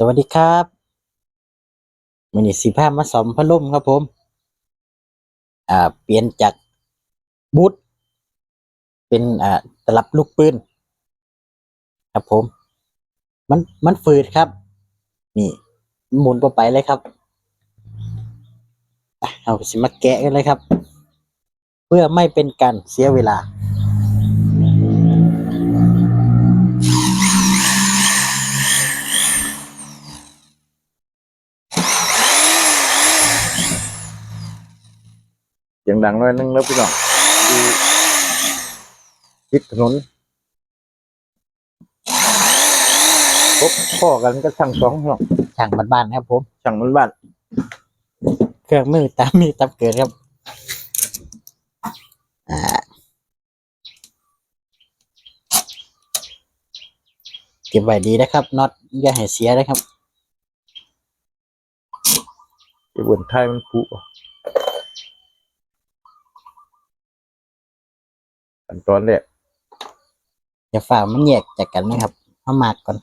สวัสดีครับมินิสีผ้ามาสอมพัดลมครับผม อ่า เปลี่ยนจากบูทเป็นอ่าตลับลูกปืนครับผม มันมันฝืดครับ นี่หมุนไปเลยครับเอาสิมาแกะกันเลยครับ เพื่อไม่เป็นการเสียเวลา สียงดังหน่อยนึงแล้วพี่น้องดูทิศถนนพบพ่อกันก็ช่างสองพี่น้องช่างบ้านๆครับผมช่างมันบ้านเครื่องมือตามมีตามเกิดครับอ่าเก็บไว้ดีนะครับน็อตอย่าให้เสียนะครับไอ้บนไทยมันผุ ขั้นตอนแรกอย่าฝ่ามันแยกจากกันนะครับเอามากก่อน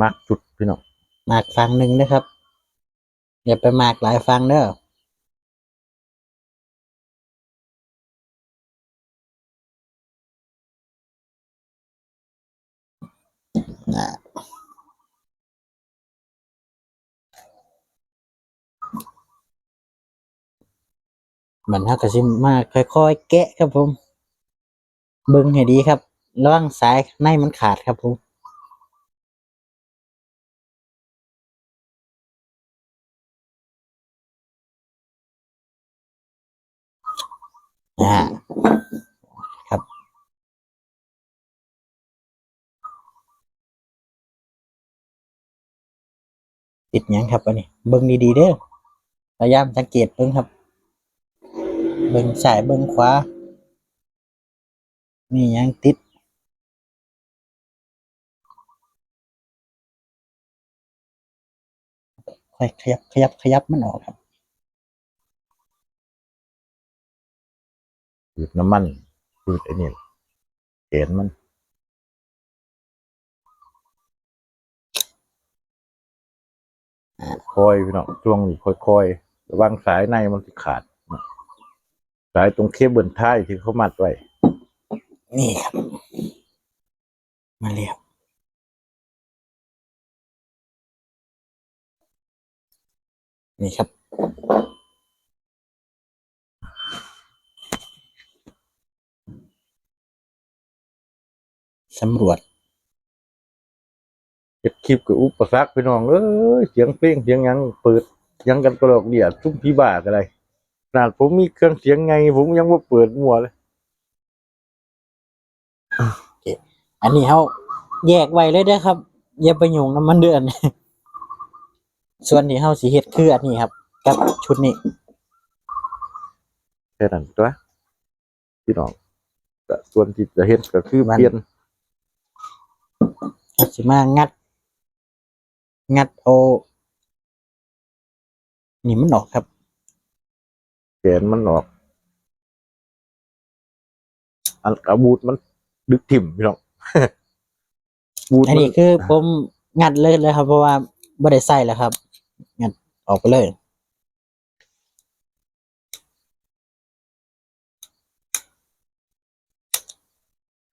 มากจุดพี่น้องมากฟังหนึ่งนะครับอย่าไปมากหลายฟังเด้ออ่า มันเท่ากับสิมาค่อยๆแกะครับผม เบิ่งให้ดีครับระวังสายในมันขาดครับผมอ่าครับ ติดยังครับอันนี้เบิ่งดีๆเด้อพยายามสังเกตเบิ่งครับ เบิ่งซ้ายเบิ่งขวา มียังติด ค่อยขยับขยับขยับมันออกครับหยุดน้ำมันหยุดไอ้นี่เห็นมันคอยพี่น้องช่วงนี้ค่อยๆระวังสายในมันสิขาด สายตรงเคเบิลท้ายที่เขามัดไว้ นี่ครับ มาเรียบนี่ครับ สำรวจเก็บคลิปกับอุปสรรคพี่น้องเอ้ยเสียงเพลงเสียงหยังเปิดหยังกันกระโดกเดียดทุ่มพี่บ้ากันเลยข นาดผมมีเครื่องเสียงไง ผมยังว่าเปิดมัวเลย อันนี้เขาแยกไว้เลยเด้อครับ อย่าไปยุ่งน้ำมันเดือน ส่วนที่เขาสีเฮ็ดคืออันนี้ครับ กับชุดนี้แค่นั้นตัวพี่น้องแต่ส่วนที่จะเห็นก็คือมันเปลี่ยนเขาสิมางัด งัดโอนี่มันออกครับ แขนมันออก อันอาบูดมันดึกถิ่มพี่น้องบูดอันมันนี้คือผมงัดเลยเลยครับ เพราะว่าไม่ได้ใส่แล้วครับ งัดออกไปเลย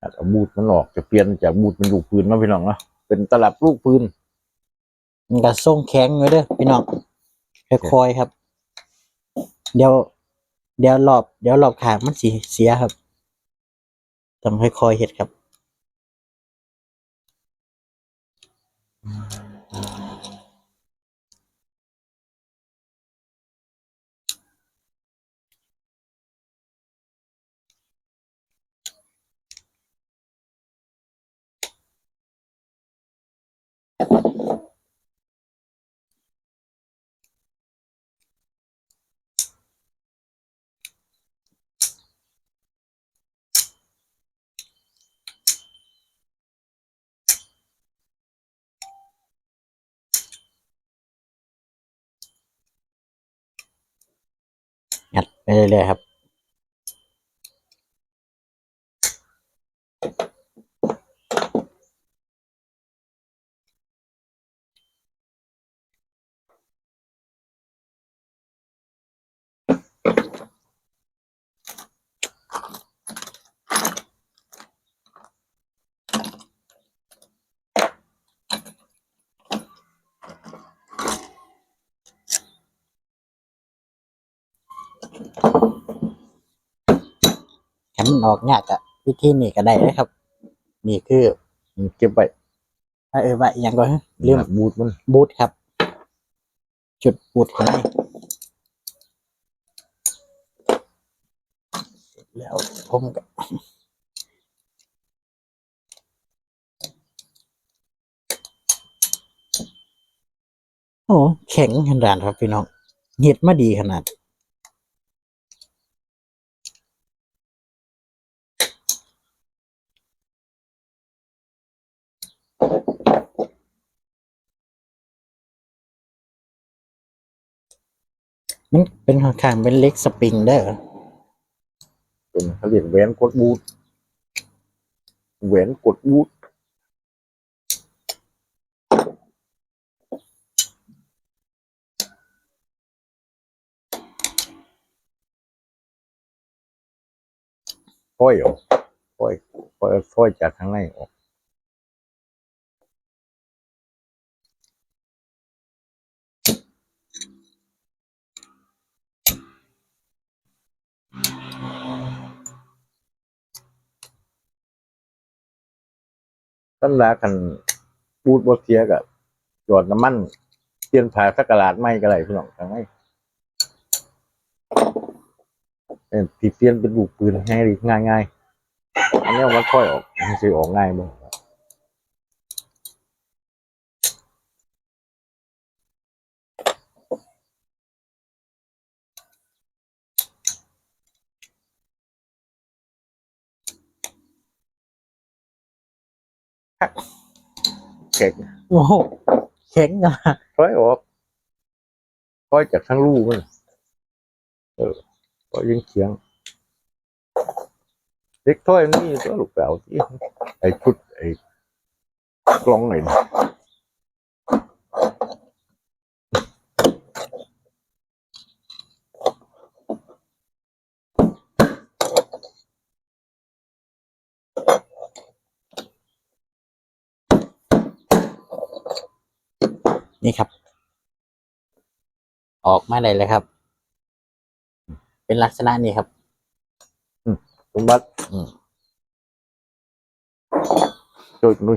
อาบูดมันออกจะเปลี่ยนจากบูดเป็นลูกปืนมาพี่น้องเนาะเป็นตลับลูกปืนมันก็ส่งแข็งเลยเด้อพี่น้องค่อยๆครับ เดี๋ยว เดี๋ยวรอบเดี๋ยวรอบขางมันสีเสียครับ ต้องค่อยๆเห็ดครับ งัดไปเรื่อยๆครับ ออกยากอะวิธีนี้ก็ได้นะครับ นี่คือมันเก็บไว้เออว่าอหย่างก็เรื่องบูดมันบูทครับ จุดบูทข้างในเสร็จแล้วผมก็ โอ้แข็งขนาดครับพี่น้องเห็ดมาดีขนาด มันเป็นค่อนข้างเป็นเล็กสปริงเด้อเป็นเขาเรียกแหวนกดบูดแหวนกดบูดค่อยออกค่อยค่อยค่อยจากข้างในออก ตั้นลาคันพูดบเสียกับหยอดน้ำมันเตียนผ่าสักกะลาดไม่ก็ไรพี่น้องทางไงเอ็นที่เตียนเป็นลูกปืนง่ายดีง่ายง่ายอันนี้มันค่อยออกมันจะออกง่ายบ้าง แข็งโอ้โหแข็งอะค่อยออกค่อยจากทั้งลูกมันเออก็ยิงเคียง เด็กถ้อยมันนี่ตัวลูกแปวที่ไอ้ชุดไอ้กล้องไห นนะนี่ครับ ออกมาได้เลยครับ เป็นลักษณะนี้ครับสมบัติอืมช่วยนุ้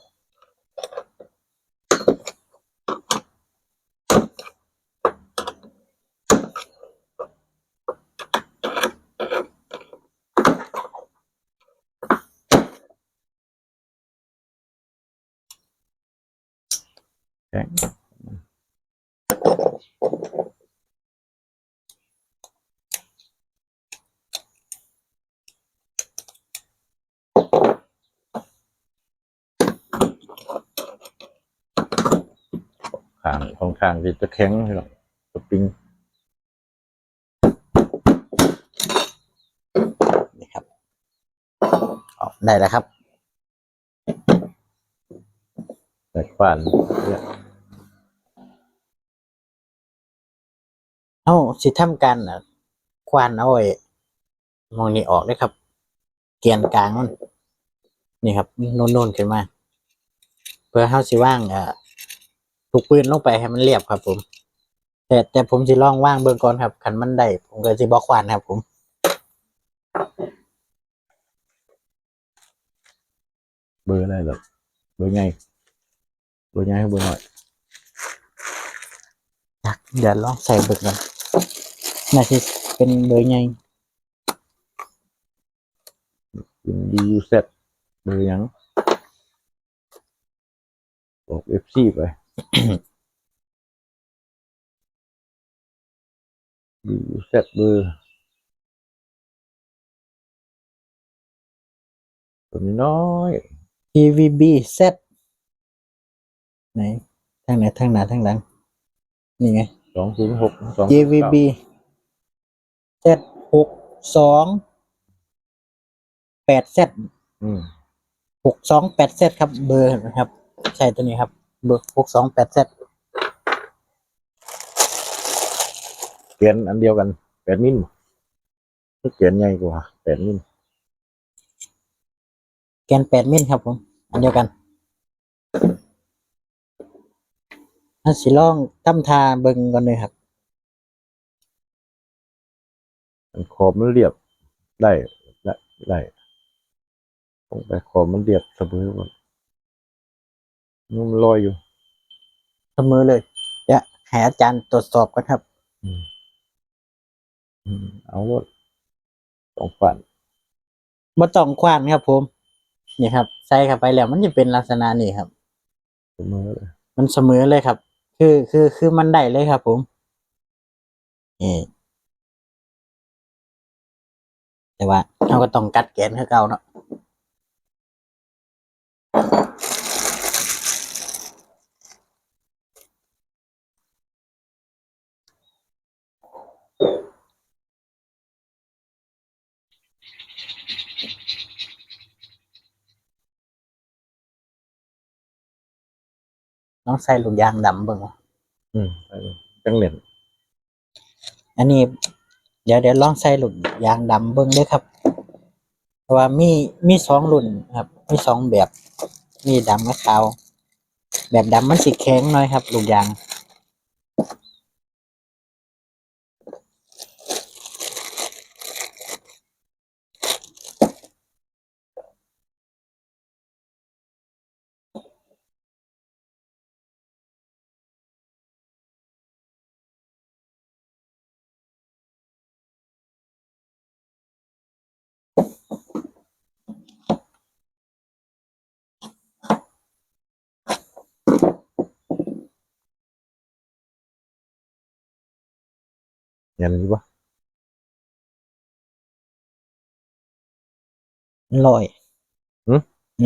ข้างที่จะแข็งพี่น้องสปริงนี่ครับออกได้แล้วครับแต่ฟันเอ้าสิทำการอะควานเอาไว้มองนี่ออกเลยครับ เกียนกลางมันนี่ครับโน่นๆขึ้นมา เพื่อเฮาสิว่างอะ ถูกปืนลงไปให้มันเรียบครับ ผม แต่แต่ผมสิลองว่างเบื้องก่อนครับคันมันได้ผมก็สิบอกควานครับผมเบอร์อะไรหรอเบอร์ไงเบอร์ไงให้เบอร์หน่อยอยากเดี๋ยวลองใส่เบิกกันน่าจะเป็นเบอร์ใหญ่เป็นดียูเซตเบอร์หยังบอกเอฟซีไปดี แซดเบอร์ตัวนี้น้อย TVB Z ไหน ทางไหน ทางหน้าทางหลัง นี่ไงสองศูนย์หกสอง JVB Z หกสองแปด Z อืมหกสองแปด Z ครับ เบอร์นะครับ ใช่ตัวนี้ครับ เบอร์หกสองแปด Z เขียนอันเดียวกันแปดมิลเขียนใหญ่กว่าแปดมิลแกนแปดมิลครับผม อันเดียวกันอันสิลองทำทาเบิ่งก่อนเลยครับอันขอบมันเรียบได้ได้ได้ลงไปขอบมันเรียบเสมอหมด มันลอยอยู่เสมอเลยเดี๋ยวให้อาจารย์ตรวจสอบกันครับอืมเอารถสองฝันบ่ต้องควานครับ ผม นี่ครับ ใส่เข้าไปแล้ว มันจะเป็นลักษณะนี้ครับ เสมอเลยมันเสมอเลยครับ คือคือคือมันได้เลยครับ ผมนี่แต่ว่าเราก็ต้องกัดแกนคือเก่าเนาะ ต้องใส่ลูกยางดำเบิ่งว่าอืมไปเลยจังเหรียญอันนี้ เดี๋ยวเดี๋ยวลองใส่ลูกยางดำเบิ่งเด้วยครับ เพราะว่ามีมีสองรุ่นครับ มีสองแบบ มีดำกับขาว แบบดำมันสิแข็งหน่อยครับ ลูกยาง เห็นอยู่ปะลอย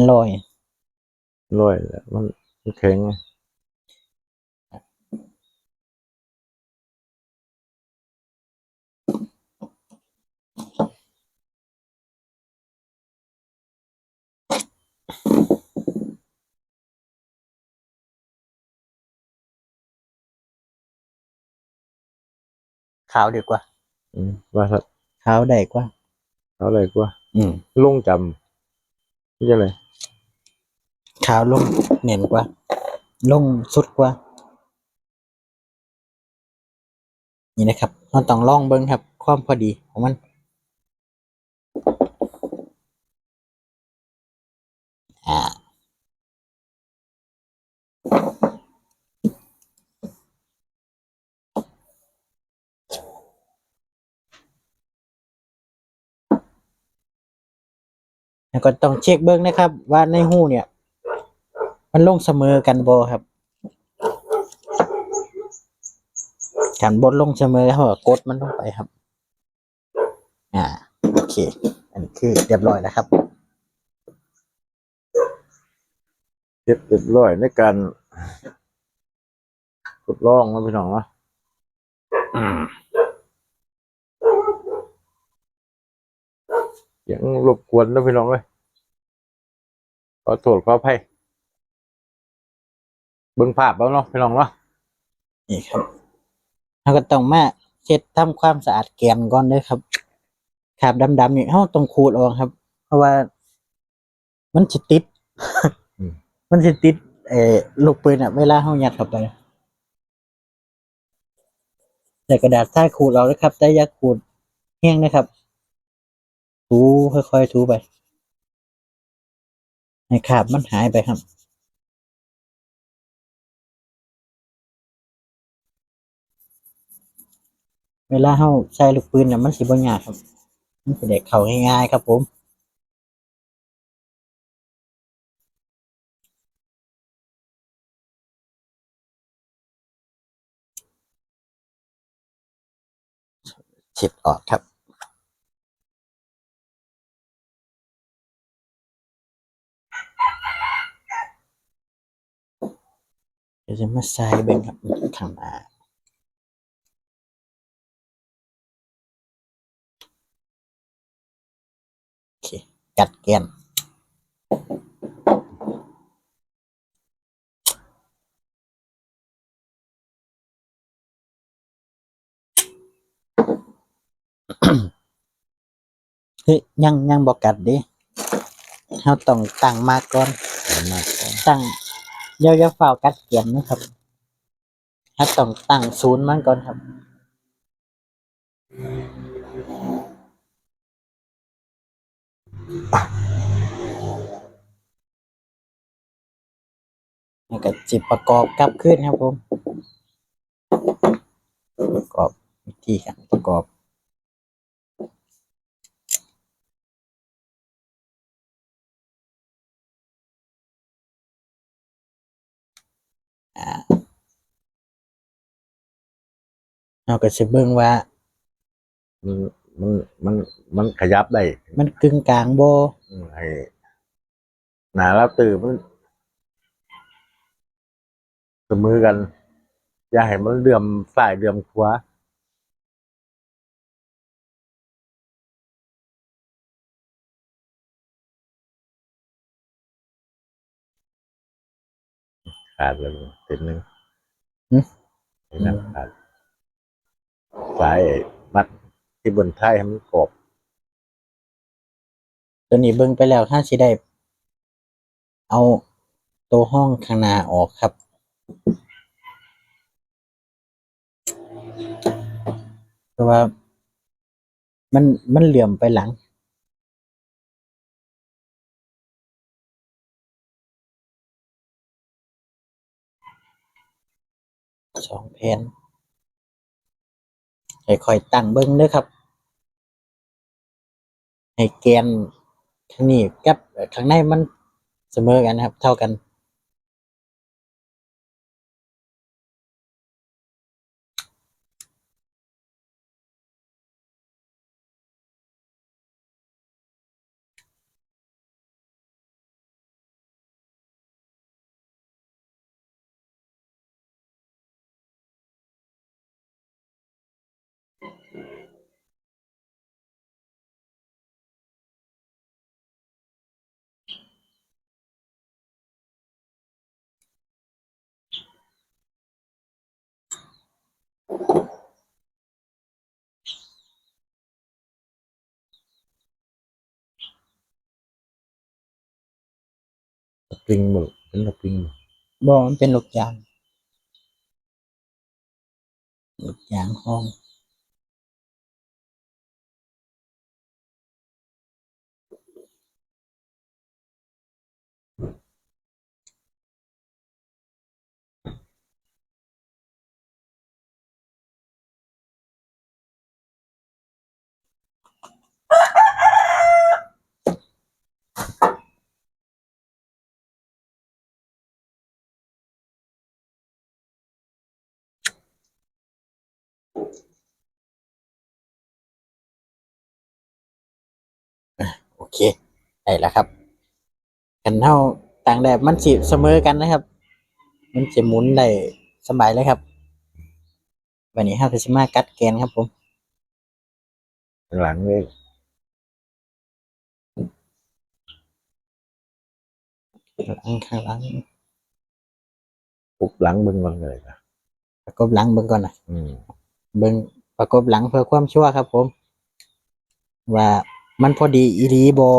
ลอยลอยแหละมันมันแข็งไง ขาวดีกว่า อืมว่าสักขาวได้กว่าเอาอะไรกว่า อืมลงจำนี่จะอะไรขาวลงเน่นกว่า ลงสุดกว่า นี่นะครับเราต้องลองเบิ้งครับ ความพอดีของมัน แล้วก็ต้องเช็คเบิ้งนะครับ ว่าในหูเนี่ย มันลงเสมอกันบอครับการบดลงเสมอเขาก็กดมันลงไปครับ อ่าโอเค อันนี้คือเรียบร้อยแล้วครับเรียบเรียบร้อยในการทดลองนะพี่น้องเนาะ อืมยังรบกวนนะพี่น้องเลยขอโทษขออภัยเบิ่งภาพแล้วเนาะพี่น้องเนาะนี่ครับเราก็ต้องมาเช็ดทำความสะอาดแกนก่อนเด้วยครับคราบดำๆนี่เราต้องขูดออกครับ เพราะว่า มันจะติด มันจะติดเอ่อลูกปืนอะ เวลาเรายัดเข้าไปแต่กระดาษทรายขูดเรานะครับแต่อย่าขูดแห้งนะครับ ถูค่อยๆถูไป ให้ขาบมันหายไปครับ เวลาเข้าใช้ลูกปืนเนี่ยมันสิบ่ยากครับ มันสิได้เข้าง่ายๆครับผมเช็ดออกครับ เดี๋ยวจะมาใส่เบิ่งครับข้างหน้าโอเคกัดแกนเฮ้ยยังยังบอกกัดดิเราต้องตั้งมาก่อนมาตั้ง เดี๋ยวจะเฝ้ากัดเกียนนะครับถ้าต้องตั้งศูนย์มันก่อนครับแล้วก็จิบประกอบกลับขึ้นครับผม ประกอบวิธีการประกอบ เราก็จะเบิ่งว่า มันมันมันมันขยับได้มันกึ่งกลางโบอืมให้หนาแล้วตื่นมันเสมอกัน อย่าให้มันเดือมฝ่ายเดือมขวา ขาดเลยติดหนึ่งหึนี่นะขาดสายมัดที่บนท้ายให้มันกรอบตัวนี้เบิ่งไปแล้วถ้าสิได้ เอาตัวห้องข้างหน้าออกครับ เพราะว่า มันมันเหลื่อมไปหลัง สองแผ่นค่อยๆตั้งเบิ้งเด้อครับ ให้แกนข้างนี้กับข้างในมันเสมอกันนะครับ เท่ากัน สปริงหมดเป็นสปริงบ่บอมันเป็นลูกยางลูกยางห้อง เคได้แล้วครับกันเท่าต่างแดดมันสิเสมอกันนะครับ มันจะหมุนได้สบายเลยครับวันนี้ห้าก็สิมากัดแกนครับผมข้างหลังเลยข้างหลังข้างหลังปุบหลังเบึงมันเลยนะประกบหลังเบิ่งก่อนนะอืมเบิ่งประกบหลังเพื่อความชัวร์ครับผม ว่า มันพอดีอีรีบอ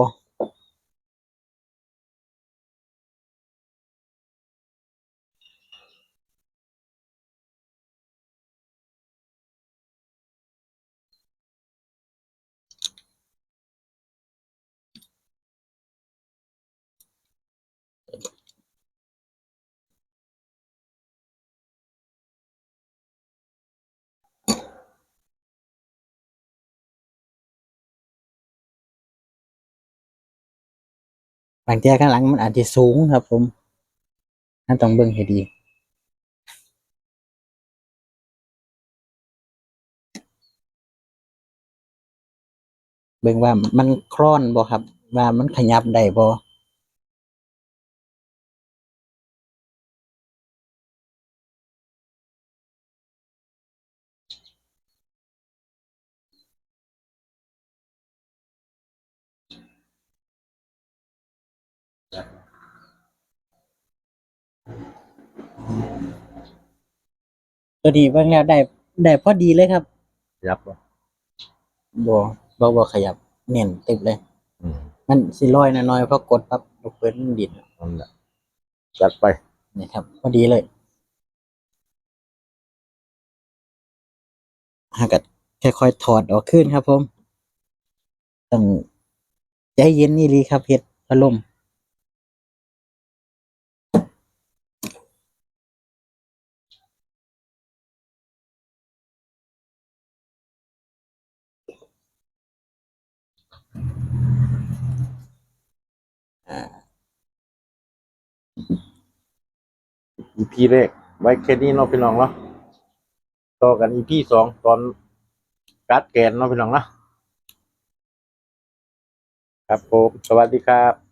บางทียข้างหลังมันอาจจะสูงครับ ผมนั่นต้องเบิ่งให้ดีเบิ่งว่ามันคล่อนบ่ครับ ว่ามันขยับได้บ่ ตัวนี้เบิ่งแล้วได้ได้พอดีเลยครับยับบ่บ่บ่บ่ขยับเน่นตึบเลย อืมมันสิลอยน้อยๆพอกดปั๊บลูกปืนมันดินนั่นแหละจัดไปนี่ครับ พอดีเลยหากัดค่อยๆถอดออกขึ้นครับผมต้องใจเย็นนี่ลีครับเฮ็ดพัดลม อีพีแรกไว้แค่นี้เนาะพี่น้องเนาะต่อกันอีพีสองตอนการ์ดแกนเนาะพี่น้องเนาะครับผมสวัสดีครับ